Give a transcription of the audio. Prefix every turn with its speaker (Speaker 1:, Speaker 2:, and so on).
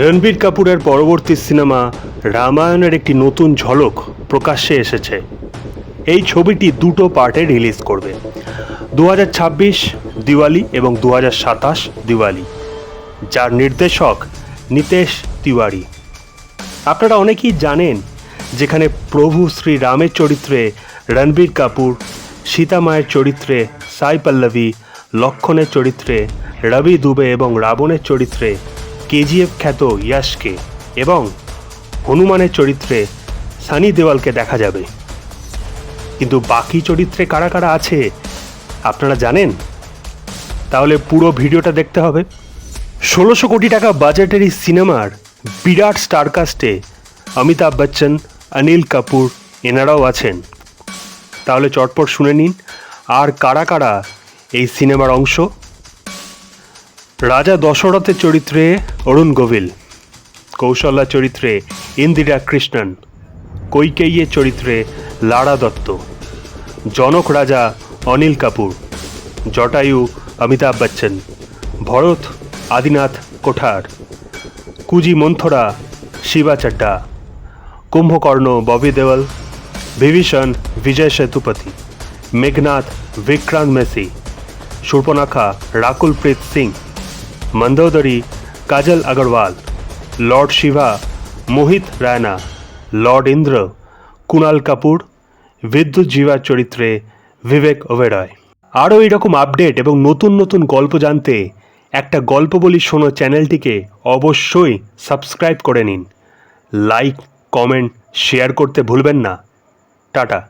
Speaker 1: রণবীর কাপুরের পরবর্তী সিনেমা রামায়ণের একটি নতুন ঝলক প্রকাশ্যে এসেছে। এই ছবিটি দুটো পার্টে রিলিজ করবে। দু হাজার ছাব্বিশ দিওয়ালি এবং দু হাজার সাতাশ দিওয়ালি। যার নির্দেশক নিতেশ তিওয়ারি। আপনারা অনেকেই জানেন যেখানে প্রভু শ্রী রামের চরিত্রে রণবীর কাপুর, সীতা মায়ের চরিত্রে সাই পল্লবী, লক্ষণের চরিত্রে রবি দুবে এবং রাবণের চরিত্রে কেজিএফ খ্যাত ইয়াশকে এবং হনুমানের চরিত্রে সানি দেওয়ালকে দেখা যাবে। কিন্তু বাকি চরিত্রে কারা কারা আছে, আপনারা জানেন? তাহলে পুরো ভিডিওটা দেখতে হবে। ষোলোশো কোটি টাকা বাজেটের এই সিনেমার বিরাট স্টারকাস্টে অমিতাভ বচ্চন, অনিল কাপুর এনারাও আছেন। তাহলে চটপট শুনে নিন, আর কারা কারা এই সিনেমার অংশ? রাজা দশরথের চরিত্রে অরুণ গোভিল কৌশল্যা চরিত্রে ইন্দিরা কৃষ্ণন, কৈকেয়ীর চরিত্রে লারা দত্ত, জনক রাজা অনিল কাপুর, জটায়ু অমিতাভ বচ্চন, ভরত আদিনাথ কোঠার, কুজি Manthara Shiba Chadda, Kumbhakarna Bobby Deol Vibhishan Vijay Sethupathi, Meghnath Vikrant Massey, Surpanakha Rakul Preet Singh Mandodari Kajal Aggarwal lord Shiva Mohit Raina lord Indra Kunal Kapoor Vidyut জীবার চরিত্রে বিবেক ওবেরয় আরও এইরকম আপডেট এবং নতুন নতুন গল্প জানতে একটা গল্প বলি শোনো চ্যানেলটিকে অবশ্যই সাবস্ক্রাইব করে নিন। লাইক, কমেন্ট, শেয়ার করতে ভুলবেন না। টাটা।